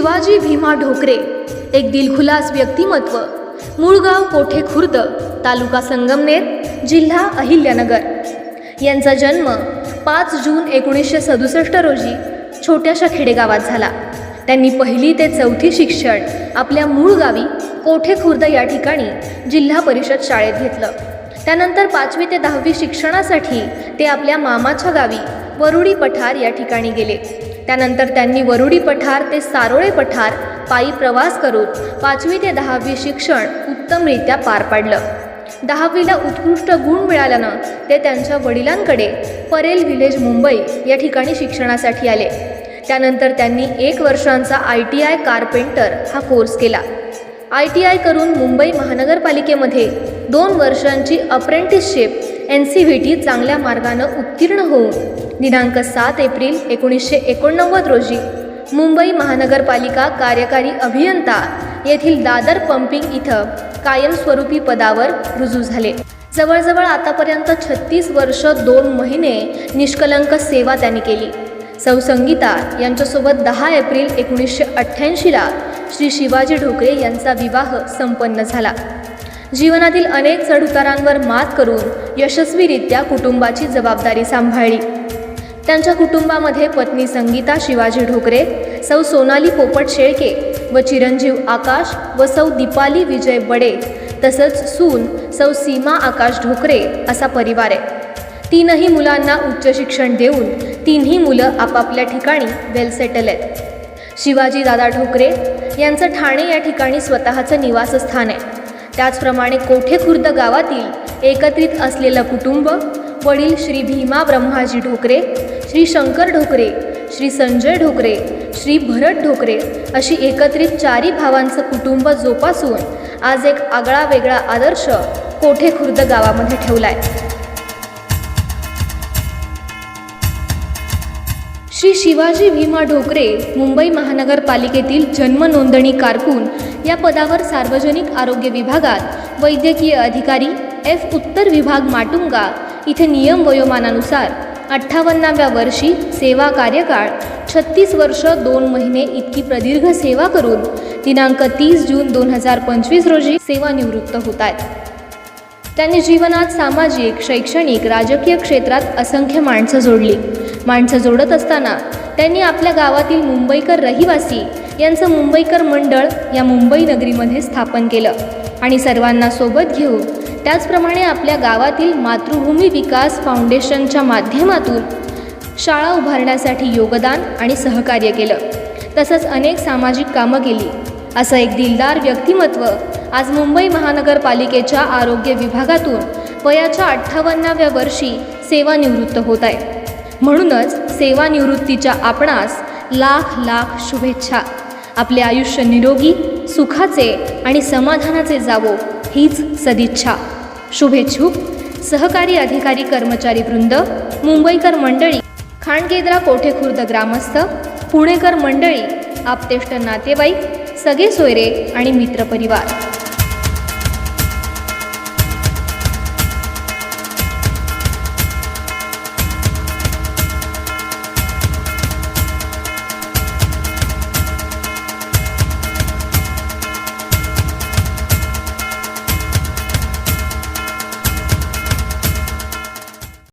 शिवाजी भीमा ढोकरे एक दिलखुलास व्यक्तिमत्व मूळगाव कोठे खुर्द तालुका संगमनेर जिल्हा अहिल्यानगर. यांचा जन्म पाच जून एकोणीसशे सदुसष्ट रोजी छोट्याशा खेडेगावात झाला. त्यांनी पहिली ते चौथी शिक्षण आपल्या मूळ गावी कोठे खुर्द या ठिकाणी जिल्हा परिषद शाळेत घेतलं. त्यानंतर पाचवी ते दहावी शिक्षणासाठी ते आपल्या मामाच्या गावी वरुडी पठार या ठिकाणी गेले. त्यानंतर त्यांनी वरुडी पठार ते सारोळे पठार पायी प्रवास करून पाचवी ते दहावी शिक्षण उत्तमरित्या पार पाडलं. दहावीला उत्कृष्ट गुण मिळाल्यानं ते त्यांच्या वडिलांकडे परेल व्हिलेज मुंबई या ठिकाणी शिक्षणासाठी आले. त्यानंतर त्यांनी एक वर्षांचा आय टी आय कारपेंटर हा कोर्स केला. आय टी आय करून मुंबई महानगरपालिकेमध्ये दोन वर्षांची apprenticeship N C V T चांगल्या मार्गानं उत्तीर्ण होऊन दिनांक सात एप्रिल एकोणीसशे एकोणनव्वद रोजी मुंबई महानगरपालिका कार्यकारी अभियंता येथील दादर पंपिंग इथं कायमस्वरूपी पदावर रुजू झाले. जवळजवळ आतापर्यंत छत्तीस वर्ष दोन महिने निष्कलंक सेवा त्यांनी केली. सौसंगीता यांच्यासोबत दहा एप्रिल एकोणीसशे अठ्ठ्याऐंशीला श्री शिवाजी ढोकळे यांचा विवाह संपन्न झाला. जीवनातील अनेक चढउतारांवर मात करून यशस्वीरित्या कुटुंबाची जबाबदारी सांभाळली. त्यांच्या कुटुंबामध्ये पत्नी संगीता शिवाजी ढोकरे सौ सोनाली पोपट शेळके व चिरंजीव आकाश व सौ दीपाली विजय बडे तसंच सून सौ सीमा आकाश ढोकरे असा परिवार आहे. तीनही मुलांना उच्च शिक्षण देऊन तिन्ही मुलं आपापल्या ठिकाणी वेल सेटल आहेत. शिवाजी दादा ढोकरे यांचं ठाणे या ठिकाणी स्वतःचं निवासस्थान आहे. त्याचप्रमाणे कोठे खुर्द गावातील एकत्रित असलेलं कुटुंब वडील श्री भीमा ब्रह्माजी ढोकरे श्री शंकर ढोकरे श्री संजय ढोकरे श्री भरत ढोकरे अशी एकत्रित चारी भावांचं कुटुंब जोपासून आज एक आगळा वेगळा आदर्श कोठे खुर्द गावामध्ये आहे श्री शिवाजी भीमा ढोकरे मुंबई महानगरपालिकेतील जन्म नोंदणी कारकून या पदावर सार्वजनिक आरोग्य विभागात वैद्यकीय अधिकारी एफ उत्तर विभाग माटुंगा इथे नियम वयोमानानुसार अठ्ठावन्नाव्या वर्षी सेवा कार्यकाळ छत्तीस वर्ष दोन महिने इतकी प्रदीर्घ सेवा करून दिनांक तीस जून दोन हजार पंचवीस रोजी सेवानिवृत्त होत आहेत त्यांनी जीवनात सामाजिक शैक्षणिक राजकीय क्षेत्रात असंख्य माणसं जोडली. माणसं जोडत असताना त्यांनी आपल्या गावातील मुंबईकर रहिवासी यांचं मुंबईकर मंडळ या मुंबई नगरीमध्ये स्थापन केलं. आणि सर्वांना सोबत घेऊन त्याचप्रमाणे आपल्या गावातील मातृभूमी विकास फाउंडेशनच्या माध्यमातून शाळा उभारण्यासाठी योगदान आणि सहकार्य केलं. तसंच अनेक सामाजिक कामं केली. असं एक दिलदार व्यक्तिमत्व आज मुंबई महानगरपालिकेच्या आरोग्य विभागातून वयाच्या अठ्ठावन्नाव्या वर्षी सेवानिवृत्त होत आहे. म्हणूनच सेवानिवृत्तीच्या आपणास लाख लाख शुभेच्छा. आपले आयुष्य निरोगी सुखाचे आणि समाधानाचे जावो हीच सदिच्छा. शुभेच्छुक सहकारी अधिकारी कर्मचारी वृंद मुंबईकर मंडळी खाणकेद्रा कोठेखुर्द ग्रामस्थ पुणेकर मंडळी आपतेष्ट नातेवाईक सगळे सोयरे आणि मित्रपरिवार.